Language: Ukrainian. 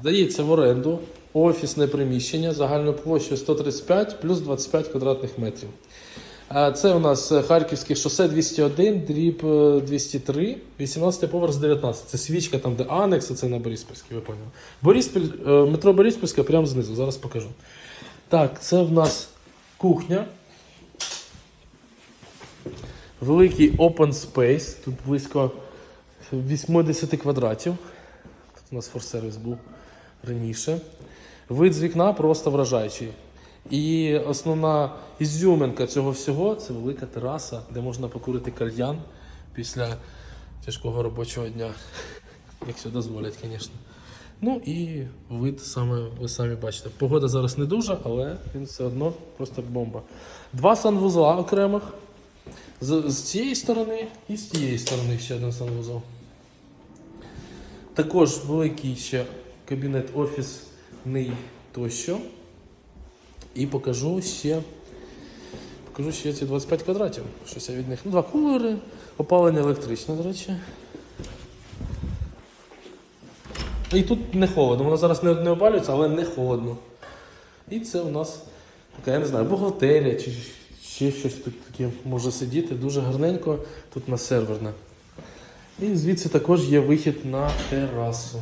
Здається в оренду офісне приміщення загальною площею 135 плюс 25 квадратних метрів. Це у нас е, Харківське шосе 201, дріб е, 203, 18 поверх з 19. Це свічка там, де анекс, це на Бориспільській, ви поняли. Бориспіль, е, метро Бориспільське прямо знизу, зараз покажу. Так, це в нас кухня. Великий open space, тут близько 80 квадратів. Тут у нас форсервіс був раніше. Вид з вікна просто вражаючий. І основна ізюминка цього всього це велика тераса, де можна покурити кальян після тяжкого робочого дня. Якщо дозволять, звісно. Ну і вид саме, ви самі бачите. Погода зараз не дуже, але він все одно просто бомба. Два санвузла окремих. З, з цієї сторони і з тієї сторони ще один санвузол. Також великий ще кабінет офісний тощо. І покажу ще. Покажу ще ці 25 квадратів. Щось я від них. Ну, два кулери, опалення електричне, до речі. І тут не холодно. Воно зараз не, не опалюється, але не холодно. І це у нас така, я не знаю, бухгалтерія чи ще щось тут таке може сидіти. Дуже гарненько. Тут у нас серверне. І звідси також є вихід на терасу.